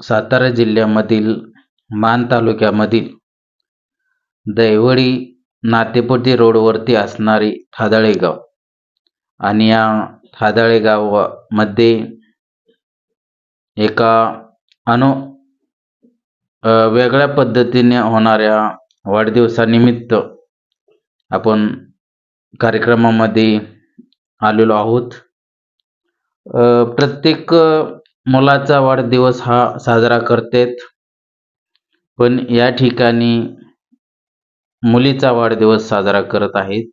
सातारा जिल्ह्यामधील माण तालुक्यामधील दैवडी नातेपुती रोडवरती असणारे थादाळे गाव आणि या थादाळे गावामध्ये एका अनु वेगळ्या पद्धतीने होणाऱ्या वाढदिवसानिमित्त आपण कार्यक्रमामध्ये आलेलो आहोत. प्रत्येक मुलाचा वाढदिवस हा साजरा करतात. पण या ठिकाणी मुलीचा वाढदिवस साजरा करत आहेत.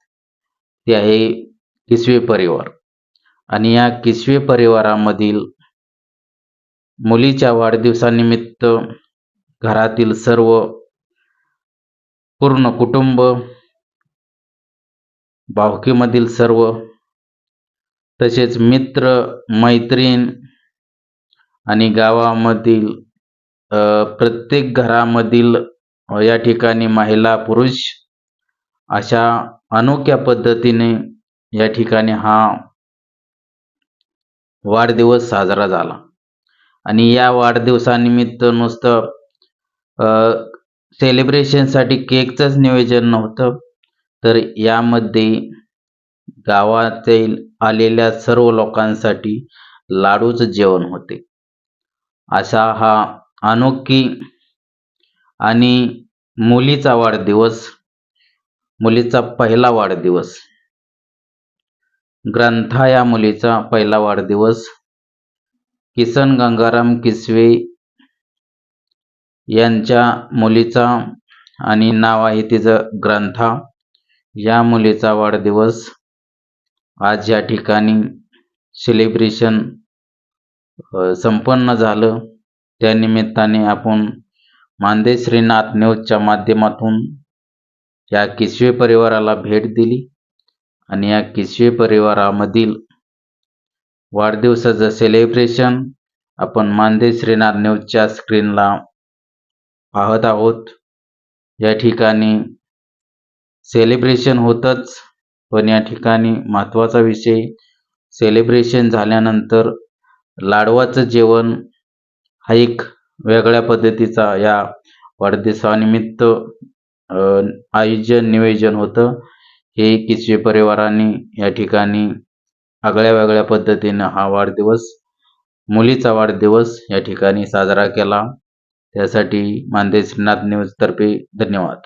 ते आहे किसवे परिवार. आणि या किसवे परिवारामधील मुलीच्या वाढदिवसानिमित्त घरातील सर्व पूर्ण कुटुंब भावकीमधील सर्व तसेच मित्र मैत्रीण आणि गावामधील प्रत्येक घरामधील या ठिकाणी महिला पुरुष अशा अनोख्या पद्धतीने या ठिकाणी हा वाढदिवस साजरा झाला. आणि या वाढदिवसानिमित्त नुसतं सेलिब्रेशनसाठी केकचंच नियोजन नव्हतं. तर यामध्ये गावातील आलेल्या सर्व लोकांसाठी लाडूचं जेवण होते. असा हा अनोखी आणि मुलीचा वाढदिवस मुलीचा पहिला वाढदिवस. ग्रंथा या मुलीचा पहिला वाढदिवस. किसन गंगाराम किसवे यांच्या मुलीचा आणि नाव आहे तिचं ग्रंथा. या मुलीचा वाढदिवस. आज या ठिकाणी सेलिब्रेशन संपन्न झालं. त्या निमित्ताने आपण मानदे श्रीनाथ न्यूजच्या माध्यमातून या किसवे परिवाराला भेट दिली आणि या किसवे परिवारामधील वाढदिवसाचं सेलिब्रेशन आपण मानदे श्रीनाथ न्यूजच्या स्क्रीनला पाहत आहोत. या ठिकाणी सेलिब्रेशन होतंच पण या ठिकाणी महत्त्वाचा विषय सेलिब्रेशन झाल्यानंतर लाडवाचं जेवण हा एक वेगळ्या पद्धतीचा या वाढदिवसानिमित्त आयोजन नियोजन होतं. हे किसवे परिवाराने या ठिकाणी आगळ्या वेगळ्या पद्धतीनं हा वाढदिवस मुलीचा वाढदिवस या ठिकाणी साजरा केला. त्यासाठी मानदेशनाथ न्यूजतर्फे धन्यवाद.